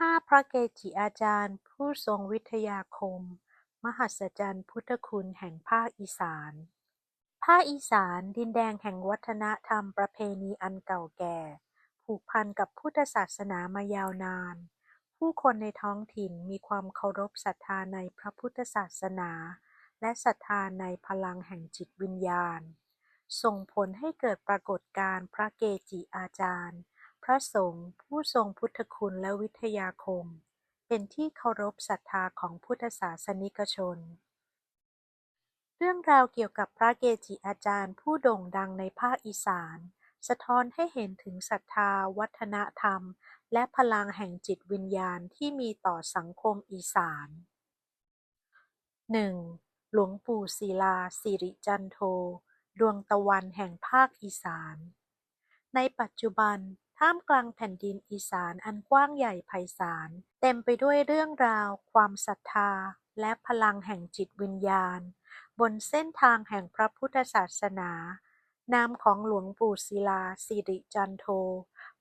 ห้าพระเกจิอาจารย์ ผู้ทรงวิทยาคม มหัศจรรย์พุทธคุณแห่งภาคอีสาน ภาคอีสานดินแดงแห่งวัฒนธรรมประเพณีอันเก่าแก่ ผูกพันกับพุทธศาสนามายาวนาน ผู้คนในท้องถิ่นมีความเคารพศรัทธาในพระพุทธศาสนา และศรัทธาในพลังแห่งจิตวิญญาณ ส่งผลให้เกิดปรากฏการณ์พระเกจิอาจารย์ พระสงฆ์ผู้ทรงพุทธคุณและวิทยาคม เป็นที่เคารพศรัทธาของพุทธศาสนิกชน เรื่องราวเกี่ยวกับพระเกจิอาจารย์ผู้โด่งดังในภาคอีสาน สะท้อนให้เห็นถึงศรัทธา วัฒนธรรม และพลังแห่งจิตวิญญาณที่มีต่อสังคมอีสาน 1. หลวงปู่ศิลาสิริจันโท ดวงตะวันแห่งภาคอีสาน ในปัจจุบัน ท่ามกลางแผ่นดินอีสานอันกว้างใหญ่ไพศาล เต็มไปด้วยเรื่องราว ความศรัทธา และพลังแห่งจิตวิญญาณ บนเส้นทางแห่งพระพุทธศาสนา นามของหลวงปู่ศิลาสิริจันโท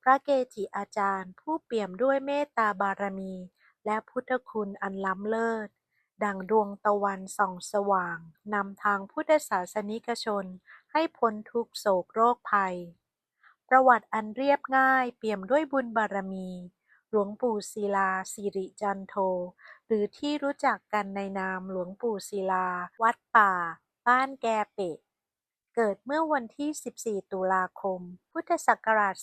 พระเกจิอาจารย์ ผู้เปี่ยมด้วยเมตตาบารมี และพุทธคุณอันล้ำเลิศดั่งดวงตะวันส่องสว่าง นำทางพุทธศาสนิกชน ให้พ้นทุกโศกโรคภัย ประวัติอันเรียบง่ายเปี่ยมด้วยบุญบารมี หลวงปู่ศิลาสิริจันโท หรือที่รู้จักกันในนามหลวงปู่ศิลา วัดป่า บ้านแกเปะ เกิดเมื่อวันที่ 14 ตุลาคม พุทธศักราช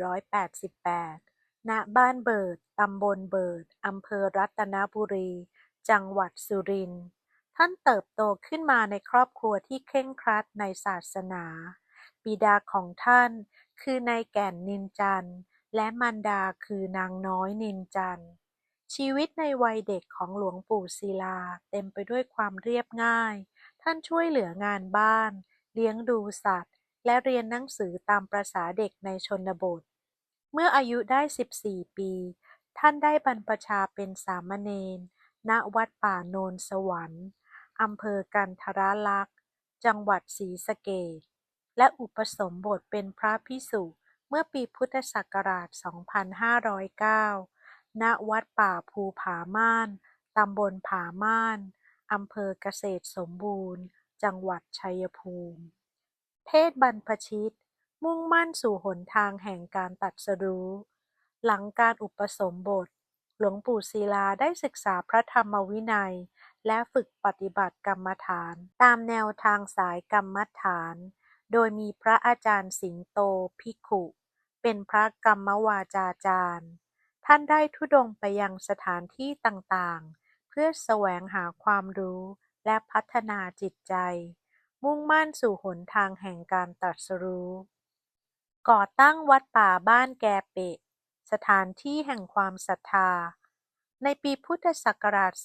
2488 ณ บ้านเบิด ตำบลเบิด อำเภอรัตนบุรี จังหวัดสุรินทร์ ท่านเติบโตขึ้นมาในครอบครัวที่เคร่งครัดในศาสนา บิดาของท่าน คือนายแก่นนินจันทร์ และมารดาคือนางน้อยนินจันทร์ ชีวิตในวัยเด็กของหลวงปู่ศิลาเต็มไปด้วยความเรียบง่าย ท่านช่วยเหลืองานบ้าน เลี้ยงดูสัตว์ และเรียนหนังสือตามประษาเด็กในชนบท เมื่ออายุได้ 14 ปี ท่านได้บรรพชาเป็นสามเณร ณ วัดป่าโนนสวรรค์อำเภอกันทรลักษ์ จังหวัดศรีสะเกษ และอุปสมบทเป็นพระภิกษุเมื่อปีพุทธศักราช 2509 ณ วัดป่าภูผาม่าน ตำบลผาม่าน อำเภอเกษตรสมบูรณ์ จังหวัดชัยภูมิ เพศบรรพชิต มุ่งมั่นสู่หนทางแห่งการตรัสรู้ หลังการอุปสมบท หลวงปู่ศิลาได้ศึกษาพระธรรมวินัย และฝึกปฏิบัติกรรมฐาน ตามแนวทางสายกรรมฐาน โดยมีพระอาจารย์สิงโตภิกขุเป็นพระกรรมวาจาจารย์ ท่านได้ธุดงไปยังสถานที่ต่างๆ เพื่อแสวงหาความรู้และพัฒนาจิตใจ มุ่งมั่นสู่หนทางแห่งการตรัสรู้ ก่อตั้งวัดป่าบ้านแกเปะ สถานที่แห่งความศรัทธา ในปีพุทธศักราช 2523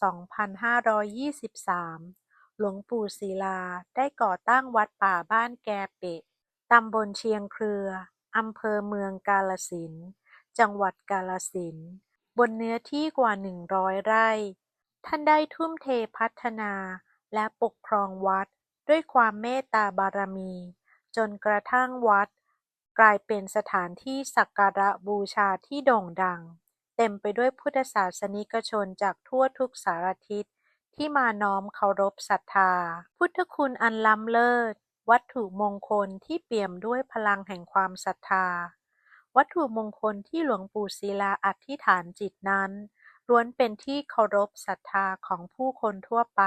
หลวงปู่ศิลาได้ก่อตั้งวัดป่าบ้านแกเปะตำบลเชียงเครืออำเภอเมืองกาฬสินจังหวัดกาฬสินบนเนื้อที่กว่า 100 ไร่ ท่านได้ทุ่มเทพัฒนาและปกครองวัดด้วยความเมตตาบารมี จนกระทั่งวัด กลายเป็นสถานที่สักการะบูชาที่โด่งดัง เต็มไปด้วยพุทธศาสนิกชนจากทั่วทุกสารทิศ ที่มาน้อมเคารพศรัทธา พุทธคุณอันล้ำเลิศ วัตถุมงคลที่เปี่ยมด้วยพลังแห่งความศรัทธา วัตถุมงคลที่หลวงปู่ศิลาอธิษฐานจิตนั้น ล้วนเป็นที่เคารพศรัทธาของผู้คนทั่วไป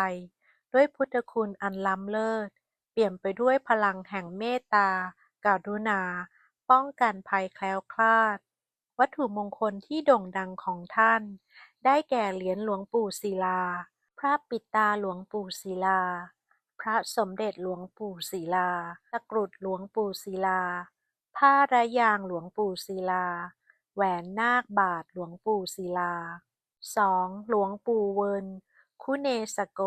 ด้วยพุทธคุณอันล้ำเลิศ เปี่ยมไปด้วยพลังแห่งเมตตาการุณา ป้องกันภัยแคล้วคลาด วัตถุมงคลที่โด่งดังของท่าน ได้แก่เหรียญหลวงปู่ศิลา พระปิตาหลวงปู่ศิลา พระสมเด็จหลวงปู่ศิลา ตะกรุดหลวงปู่ศิลา ผ้าระยางหลวงปู่ศิลา แหวนนาคบาทหลวงปู่ศิลาสองหลวงปู่เวิน คุเนศโก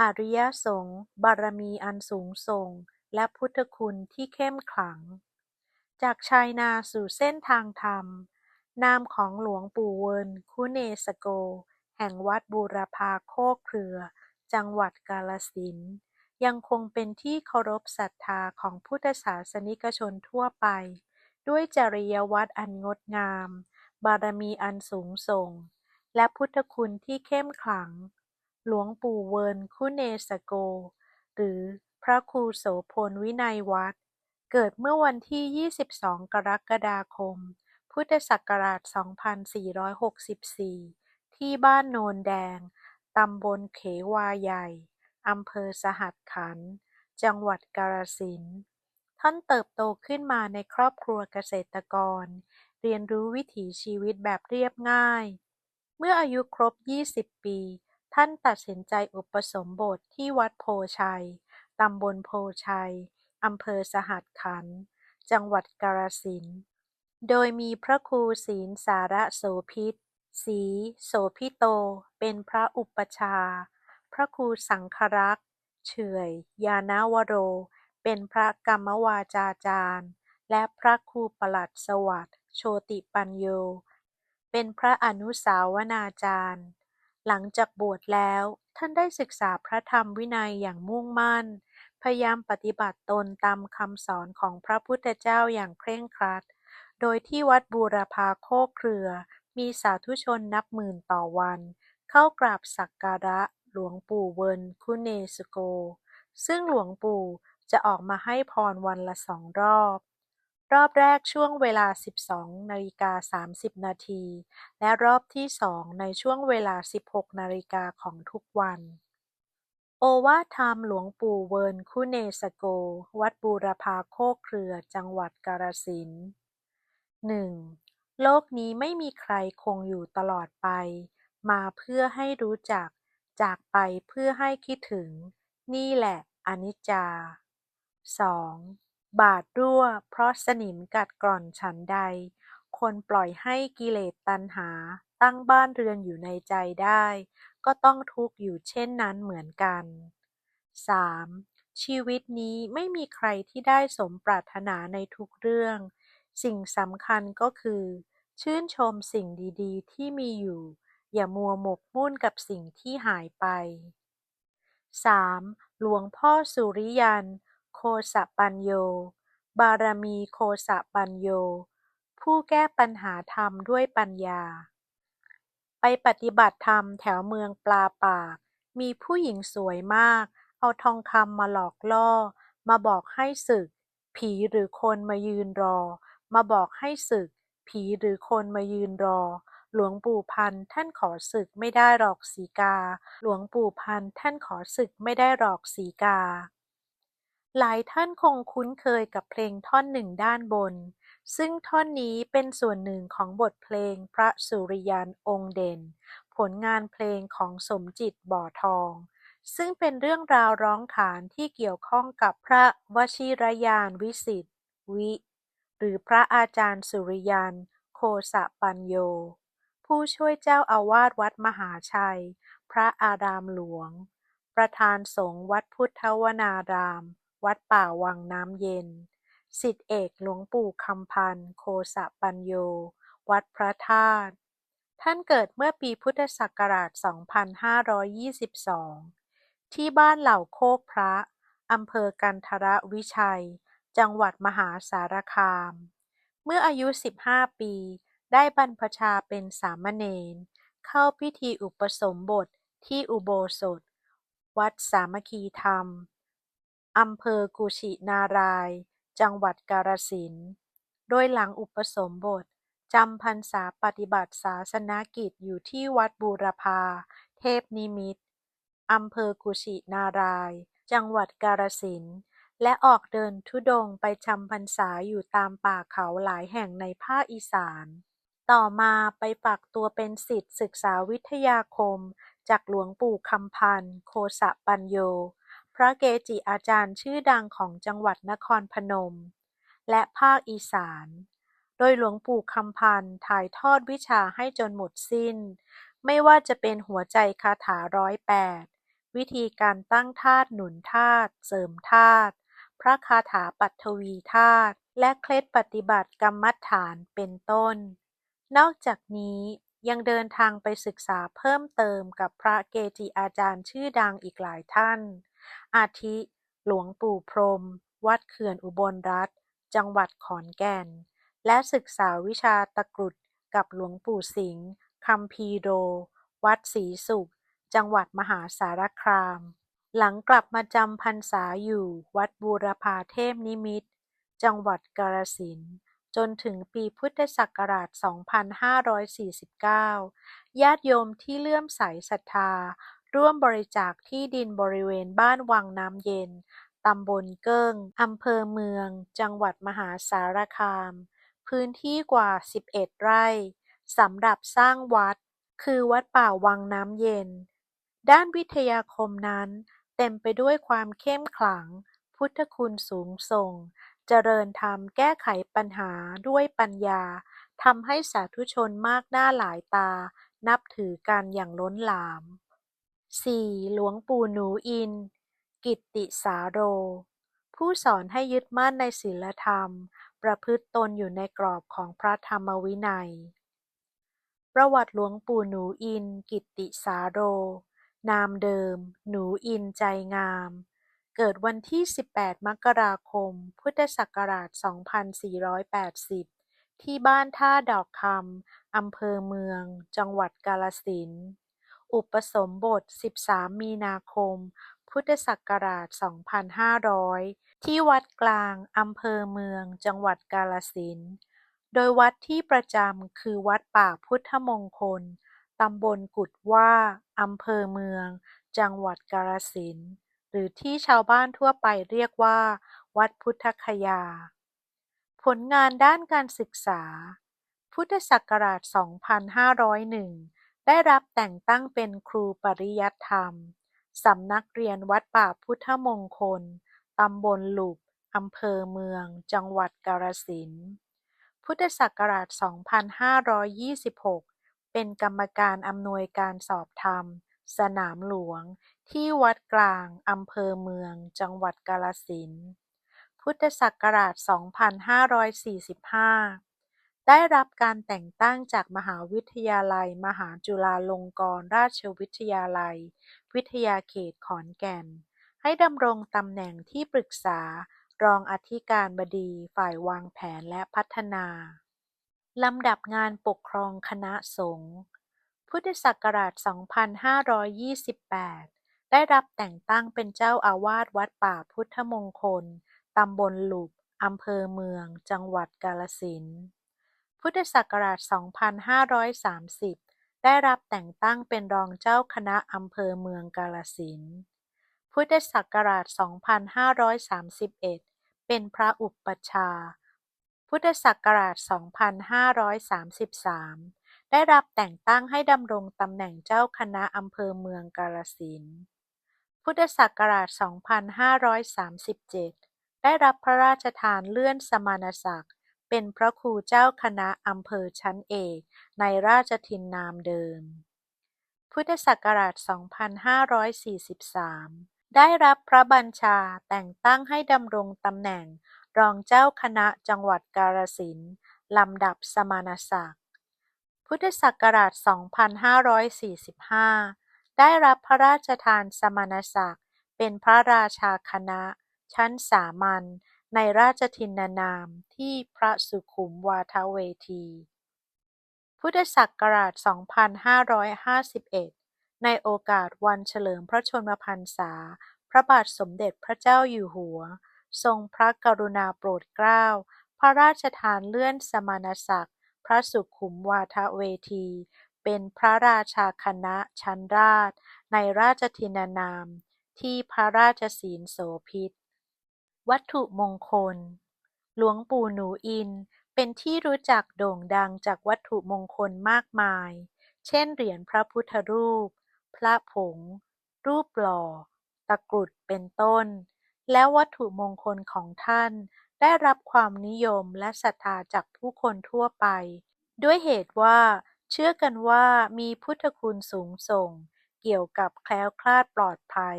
อริยสงฆ์บารมีอันสูงส่ง และพุทธคุณที่เข้มขลัง จากชายนาสู่เส้นทางธรรม นามของหลวงปู่เวินคุเนศโก แห่งวัดบูรพาโคกเครือ จังหวัดกาฬสินธุ์ ยังคงเป็นที่เคารพศรัทธาของพุทธศาสนิกชนทั่วไป ด้วยจริยวัตรอันงดงาม บารมีอันสูงส่ง และพุทธคุณที่เข้มขลัง หลวงปู่เวิร์นคุเนสโก หรือพระครูโสพลวินัยวัฒน์เกิดเมื่อวันที่ 22 กรกฎาคม พุทธศักราช 2464 ที่บ้านโนนแดง ตำบลเขวาใหญ่ อำเภอสหัสขันธ์ จังหวัดกาฬสินธุ์ ท่านเติบโตขึ้นมาในครอบครัวเกษตรกร เรียนรู้วิถีชีวิตแบบเรียบง่าย เมื่ออายุครบ 20 ปี ท่านตัดสินใจอุปสมบทที่วัดโพชัย ตำบลโพชัย อำเภอสหัสขันธ์ จังหวัดกาฬสินธุ์ โดยมีพระครูศีลสาระโสภิต ศรีโสภิโต เป็นพระอุปชา พระครูสังฆรักษ์ เฉยยานาวโร เป็นพระกรรมวาจาจารย์ และพระครูปลัดสวัสดิ์โชติปัญโย เป็นพระอนุสาวนาจารย์ หลังจากบวชแล้วท่านได้ศึกษาพระธรรมวินัยอย่างมุ่งมั่น พยายามปฏิบัติตนตามคำสอนของพระพุทธเจ้าอย่างเคร่งครัด โดยที่วัดบูรพาโคกเครือ มีสาธุชนนับหมื่นต่อวัน เข้ากราบสักการะหลวงปู่เวิร์นคุเนสโก ซึ่งหลวงปู่จะออกมาให้พรวันละสองรอบ รอบแรกช่วงเวลา 12นาฬิกา30 นาที และรอบที่สองในช่วงเวลา 16นาฬิกาของทุกวัน โอวาทธรรมหลวงปู่เวิร์นคุเนสโก วัดบูรพาโคกเครือจังหวัดกาฬสินธุ์หนึ่ง โลกนี้ไม่มีใครคงอยู่ตลอดไป มาเพื่อให้รู้จัก จากไปเพื่อให้คิดถึง นี่แหละอนิจจาสองบาทรั่ว เพราะสนิมกัดกร่อนฉันใด คนปล่อยให้กิเลสตัณหา ตั้งบ้านเรือนอยู่ในใจได้ ก็ต้องทุกข์อยู่เช่นนั้นเหมือนกันสามชีวิตนี้ไม่มีใครที่ได้สมปรารถนาในทุกเรื่อง สิ่งสำคัญก็คือ ชื่นชมสิ่งดีๆ ที่มีอยู่ อย่ามัวหมกมุ่นกับสิ่งที่หายไปสามหลวงพ่อสุริยัน โคสะปัญโย บารมีโคสะปัญโย ผู้แก้ปัญหาธรรมด้วยปัญญา ไปปฏิบัติธรรมแถวเมืองปลาปาก มีผู้หญิงสวยมาก เอาทองคำมาหลอกล่อ มาบอกให้สึก ผีหรือคนมายืนรอ มาบอกให้สึก ผีหรือคนมายืนรอ หลวงปู่พันท่านขอสึกไม่ได้หรอกสีกา หลวงปู่พันท่านขอสึกไม่ได้หรอกสีกา หลายท่านคงคุ้นเคยกับเพลงท่อนหนึ่งด้านบน ซึ่งท่อนนี้เป็นส่วนหนึ่งของบทเพลงพระสุริยันองค์เด่น ผลงานเพลงของสมจิตบ่อทองซึ่งเป็นเรื่องราวร้องขานที่เกี่ยวข้องกับพระวชิรยานวิสิทธิวิ หรือพระอาจารย์สุริยัน โคสปัญโย ผู้ช่วยเจ้าอาวาสวัดมหาชัย พระอารามหลวง ประธานสงฆ์วัดพุทธวนาราม วัดป่าวังน้ำเย็นศิษย์เอกหลวงปู่คำพันธ์ โคสปัญโย วัดพระธาตุ ท่านเกิดเมื่อปีพุทธศักราช 2522 ที่บ้านเหล่าโคกพระอำเภอกันทรวิชัย จังหวัดมหาสารคาม เมื่ออายุ 15 ปี ได้บรรพชาเป็นสามเณร เข้าพิธีอุปสมบทที่อุโบสถ วัดสามัคคีธรรม อำเภอกุชินาราย จังหวัดกาฬสินธุ์โดยหลังอุปสมบทจำพรรษาปฏิบัติศาสนกิจอยู่ที่วัดบูรพา เทพนิมิตรอำเภอกุชินาราย จังหวัดกาฬสินธุ์ และออกเดินธุดงค์ไปจำพรรษาอยู่ตามป่าเขาหลายแห่งในภาคอีสาน ต่อมาไปฝากตัวเป็นศิษย์ศึกษาวิทยาคม จากหลวงปู่คำพันธ์โคสะปัญโย พระเกจิอาจารย์ชื่อดังของจังหวัดนครพนม และภาคอีสาน โดยหลวงปู่คำพันธ์ถ่ายทอดวิชาให้จนหมดสิ้น ไม่ว่าจะเป็นหัวใจคาถาร้อยแปดวิธีการตั้งธาตุหนุนธาตุเสริมธาตุ พระคาถาปัทวีธาตุ และเคล็ดปฏิบัติกรรมฐาน เป็นต้น นอกจากนี้ยังเดินทางไปศึกษาเพิ่มเติมกับพระเกจิอาจารย์ชื่อดังอีกหลายท่าน อาทิ หลวงปู่พรม วัดเขื่อนอุบลรัตน์จังหวัดขอนแก่น และศึกษาวิชาตะกรุดกับหลวงปู่สิงห์คัมภีโรวัดศรีสุข จังหวัดมหาสารคาม หลังกลับมาจำพรรษาอยู่วัดบูรพาเทพนิมิตร จังหวัดกาฬสินธุ์จนถึงปีพุทธศักราช 2549 ญาติโยมที่เลื่อมใสศรัทธา ร่วมบริจาคที่ดินบริเวณบ้านวังน้ำเย็น ตำบลเกิ้ง อำเภอเมือง จังหวัดมหาสารคาม พื้นที่กว่า 11 ไร่สำหรับสร้างวัด คือวัดป่าวังน้ำเย็น ด้านวิทยาคมนั้น เต็มไปด้วยความเข้มขลัง พุทธคุณสูงส่ง เจริญธรรมแก้ไขปัญหาด้วยปัญญา ทำให้สาธุชนมากหน้าหลายตา นับถือกันอย่างล้นหลาม 4. หลวงปู่หนูอิน กิตติสาโร ผู้สอนให้ยึดมั่นในศีลธรรม ประพฤติตนอยู่ในกรอบของพระธรรมวินัย ประวัติหลวงปู่หนูอิน กิตติสาโร นามเดิม หนูอินใจงาม เกิดวันที่ 18 มกราคม พุทธศักราช 2480 ที่บ้านท่าดอกคำอำเภอเมือง จังหวัดกาฬสินธุ์อุปสมบท 13 มีนาคม พุทธศักราช 2500 ที่วัดกลางอำเภอเมือง จังหวัดกาฬสินธุ์โดยวัดที่ประจำคือวัดป่าพุทธมงคล ตำบลกุดว่า อำเภอเมือง จังหวัดกาฬสินธุ์ หรือที่ชาวบ้านทั่วไปเรียกว่า วัดพุทธคยา ผลงานด้านการศึกษา พุทธศักราช 2501 ได้รับแต่งตั้งเป็นครูปริยัติธรรม สำนักเรียนวัดป่าพุทธมงคล ตำบลหลุบอำเภอเมือง จังหวัดกาฬสินธุ์ พุทธศักราช 2526 เป็นกรรมการอำนวยการสอบธรรม สนามหลวง ที่วัดกลาง อำเภอเมือง จังหวัดกาฬสินธุ์ พุทธศักราช 2545 ได้รับการแต่งตั้งจากมหาวิทยาลัย มหาจุฬาลงกรณราชวิทยาลัย วิทยาเขตขอนแก่น ให้ดำรงตำแหน่งที่ปรึกษา รองอธิการบดีฝ่ายวางแผนและพัฒนา ลำดับงานปกครองคณะสงฆ์ พุทธศักราช 2528 ได้รับแต่งตั้งเป็นเจ้าอาวาสวัดป่าพุทธมงคล ตำบลหลุบ อำเภอเมือง จังหวัดกาฬสินพุทธศักราช 2530 ได้รับแต่งตั้งเป็นรองเจ้าคณะอำเภอเมืองกาฬสินพุทธศักราช 2531 เป็นพระอุปัชา พุทธศักราช 2533 ได้รับแต่งตั้งให้ดำรงตำแหน่งเจ้าคณะอำเภอเมืองกาฬสินพุทธศักราช 2537 ได้รับพระราชทานเลื่อนสมณศักดิ์เป็นพระครูเจ้าคณะอำเภอชั้นเอกในราชทินนามเดิม พุทธศักราช 2543 ได้รับพระบัญชาแต่งตั้งให้ดำรงตำแหน่ง รองเจ้าคณะจังหวัดกาฬสินธุ์ ลำดับสมณศักดิ์ พุทธศักราช 2545 ได้รับพระราชทานสมณศักดิ์ เป็นพระราชาคณะ ชั้นสามัญในราชทินนามที่พระสุขุมวาทเวที พุทธศักราช 2551 ในโอกาสวันเฉลิมพระชนมพรรษา พระบาทสมเด็จพระเจ้าอยู่หัว ทรงพระกรุณาโปรดเกล้า พระราชทานเลื่อนสมณศักดิ์ พระสุขุมวาทเวที เป็นพระราชาคณะชั้นราช ในราชทินนาม ที่พระราชศีลโสภิตวัตถุมงคล หลวงปู่หนูอิน เป็นที่รู้จักโด่งดังจากวัตถุมงคลมากมาย เช่นเหรียญพระพุทธรูป พระผง รูปหล่อ ตะกรุด เป็นต้น และวัตถุมงคลของท่าน ได้รับความนิยมและศรัทธาจากผู้คนทั่วไป ด้วยเหตุว่า เชื่อกันว่ามีพุทธคุณสูงส่ง เกี่ยวกับแคล้วคลาดปลอดภัย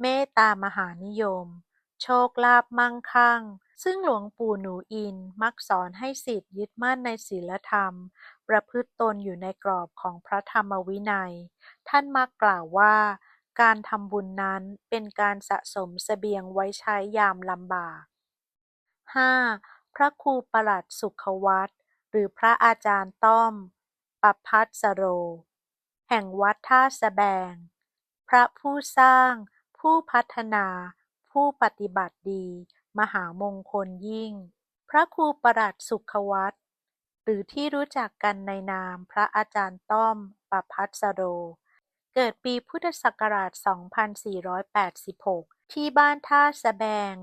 เมตตามหานิยม โชคลาภมั่งคั่ง ซึ่งหลวงปู่หนูอินมักสอนให้ศิษย์ยึดมั่นในศีลธรรม ประพฤติตนอยู่ในกรอบของพระธรรมวินัย ท่านมักกล่าวว่า การทำบุญนั้นเป็นการสะสมเสบียงไว้ใช้ยามลำบาก 5. พระครูประหลัดสุขวัตรหรือพระอาจารย์ต้อมปพัสโร แห่งวัดท่าสแบง พระผู้สร้าง ผู้พัฒนา ผู้ปฏิบัติดี มหามงคลยิ่ง พระครูประหลัดสุขวัตรหรือที่รู้จักกันในนามพระอาจารย์ต้อมปพัสโร เกิดปีพุทธศักราช 2486 ที่บ้านท่าสะแบง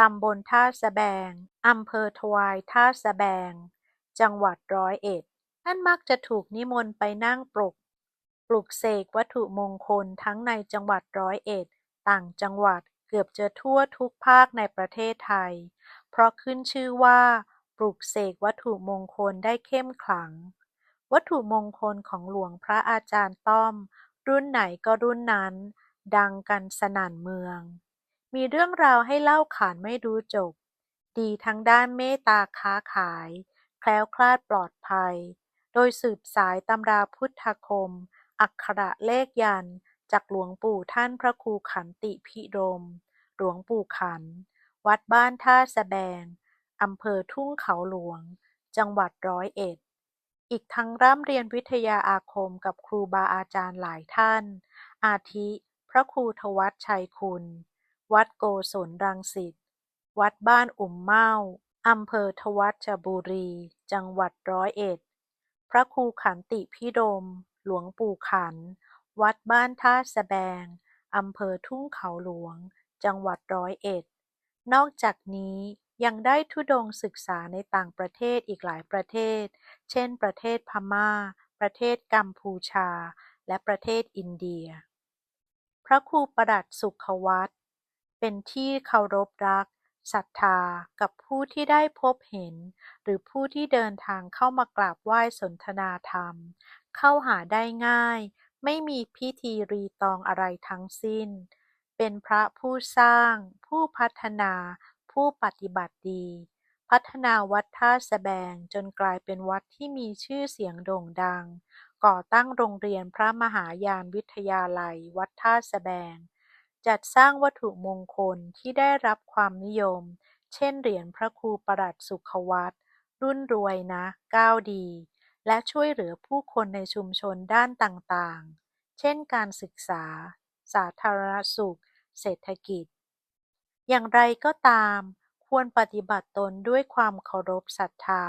ตำบลท่าสะแบง อำเภอทวายท่าสะแบง จังหวัดร้อยเอ็ด ท่านมักจะถูกนิมนต์ไปนั่งปลุก ปลุกเสกวัตถุมงคลทั้งในจังหวัดร้อยเอ็ด ต่างจังหวัดเกือบจะทั่วทุกภาคในประเทศไทย เพราะขึ้นชื่อว่า ปลุกเสกวัตถุมงคลได้เข้มขลัง วัตถุมงคลของหลวงพระอาจารย์ต้อม รุ่นไหนก็รุ่นนั้น ดังกันสนั่นเมือง มีเรื่องราวให้เล่าขานไม่รู้จบ ดีทั้งด้านเมตตาค้าขาย แคล้วคลาดปลอดภัย โดยสืบสายตำราพุทธคม อักขระเลขยันจากหลวงปู่ท่านพระครูขันติพิรม หลวงปู่ขัน วัดบ้านท่าสะแบง อำเภอทุ่งเขาหลวง จังหวัดร้อยเอ็ด อีกทั้งร่ำเรียนวิทยาอาคมกับครูบาอาจารย์หลายท่าน อาทิ พระครูทวัชชัยคุณ วัดโกศลรังสิต วัดบ้านอุ่มเมาอำเภอทวัชบุรี จังหวัดร้อยเอ็ด พระครูขันติพิรมหลวงปู่ขัน วัดบ้านท่าสะแบง อำเภอทุ่งเขาหลวง จังหวัดร้อยเอ็ด นอกจากนี้ ยังได้ธุดงศึกษาในต่างประเทศอีกหลายประเทศ เช่น ประเทศพม่า ประเทศกัมพูชา และประเทศอินเดีย พระครูประหลัดสุขวัตรเป็นที่เคารพรักศรัทธากับผู้ที่ได้พบเห็น หรือผู้ที่เดินทางเข้ามากราบไหว้สนทนาธรรม เข้าหาได้ง่าย ไม่มีพิธีรีตองอะไรทั้งสิ้น เป็นพระผู้สร้าง ผู้พัฒนา ผู้ปฏิบัติดี พัฒนาวัดท่าสะแบงจนกลายเป็นวัดที่มีชื่อเสียงโด่งดัง ก่อตั้งโรงเรียนพระมหายานวิทยาลัย วัดท่าสะแบง จัดสร้างวัตถุมงคลที่ได้รับความนิยม เช่นเหรียญพระครูประหลัดสุขวัตรรุ่นรวยนะก้าวดี และช่วยเหลือผู้คนในชุมชนด้านต่างๆ เช่นการศึกษา สาธารณสุข เศรษฐกิจ อย่างไรก็ตาม ควรปฏิบัติตนด้วยความเคารพศรัทธา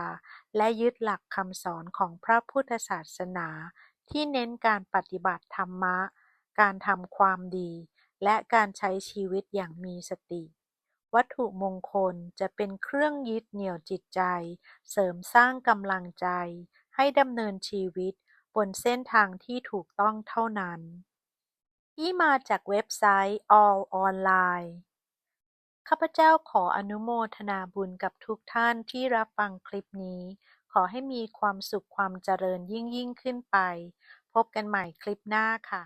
และยึดหลักคำสอนของพระพุทธศาสนา ที่เน้นการปฏิบัติธรรมะ การทำความดี และการใช้ชีวิตอย่างมีสติ วัตถุมงคลจะเป็นเครื่องยึดเหนี่ยวจิตใจ เสริมสร้างกำลังใจ ให้ดำเนินชีวิตบนเส้นทางที่ถูกต้องเท่านั้นที่มาจากเว็บไซต์ All Online ข้าพเจ้าขออนุโมทนาบุญกับทุกท่านที่รับฟังคลิปนี้ ขอให้มีความสุขความเจริญยิ่งยิ่งขึ้นไป พบกันใหม่คลิปหน้าค่ะ